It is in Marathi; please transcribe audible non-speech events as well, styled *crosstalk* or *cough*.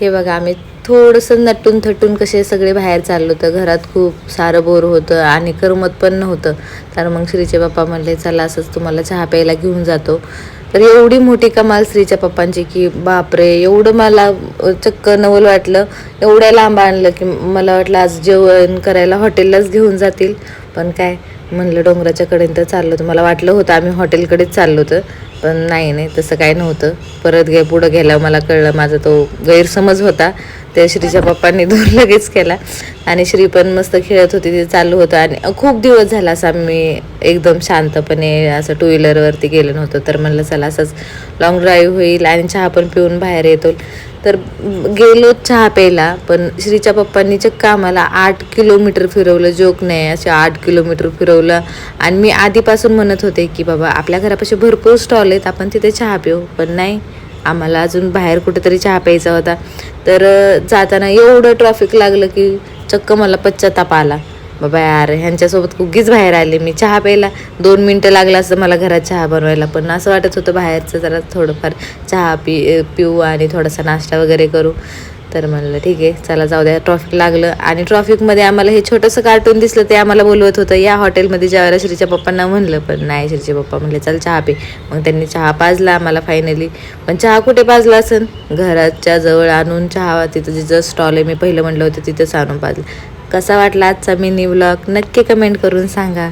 हे बघा आम्ही थोडंसं नटून थटून कसे सगळे बाहेर चाललो होतं. घरात खूप सारं बोर होतं आणि करमत पण नव्हतं. तर मग श्रीचे पप्पा म्हणले चला असंच तुम्हाला चहा प्यायला घेऊन जातो. तर एवढी मोठी कमाल श्रीच्या पप्पांची की बापरे एवढं मला चक्क नवल वाटलं. एवढ्या लांब आणलं की मला वाटलं आज जेवण करायला हॉटेललाच घेऊन जातील. पण काय म्हणलं डोंगराच्या कडेन तर चाललो होतं. मला वाटलं होतं आम्ही हॉटेलकडेच चाललो होतं पण नाही नाही तसं काय नव्हतं. परत गे पुढं गेल्यावर मला कळलं माझा तो गैरसमज होता. त्या श्रीच्या पप्पांनी दूर *laughs* लगेच केला. आणि श्री पण मस्त खेळत होती ते चालू होतं. आणि खूप दिवस झाला असं आम्ही एकदम शांतपणे असं टू व्हीलरवरती गेलो नव्हतं. तर म्हणलं चला असंच लॉंग ड्राईव्ह होईल आणि चहा पण पिऊन बाहेर येतो. तर गेलो चहा प्यायला पण श्रीच्या पप्पांनी चक्क आम्हाला आठ किलोमीटर फिरवलं. जोक नाही असे आठ किलोमीटर फिरवलं. आणि मी आधीपासून म्हणत होते की बाबा आपल्या घरापाशी भरपूर स्टॉल आहेत. आपण तिथे चहा पिऊ. पण नाही आम्हाला अजून बाहेर कुठेतरी चहा प्यायचा होता. तर जाताना एवढं ट्रॅफिक लागलं की चक्क मला पश्चाताप आला. बाबा यार ह्यांच्यासोबत उगीच बाहेर आले. मी चहा प्यायला दोन मिनटं लागलं असतं मला घरात चहा बनवायला. पण असं वाटत होतं बाहेरचं जरा थोडंफार चहा पि पिऊ आणि थोडासा नाश्ता वगैरे करू. तर म्हणलं ठीक आहे चला जाऊ द्या ट्रॉफिक लागलं. आणि ट्रॉफिकमध्ये आम्हाला हे छोटंसं कार्टून दिसलं ते आम्हाला बोलवत होतं या हॉटेलमध्ये जेवायला श्रीच्या पप्पांना म्हणलं. पण नाही श्रीचे पप्पा म्हणले चल चहा पे. मग त्यांनी चहा पाजला आम्हाला फायनली पण चहा कुठे पाजला असेल घराच्या जवळ आणून चहा तिथं जिथं स्टॉल आहे मी पहिलं म्हणलं होतं तिथंच आणून पाजलं. कसा वाटला आजचा मिनी ब्लॉग नक्की कमेंट करून सांगा.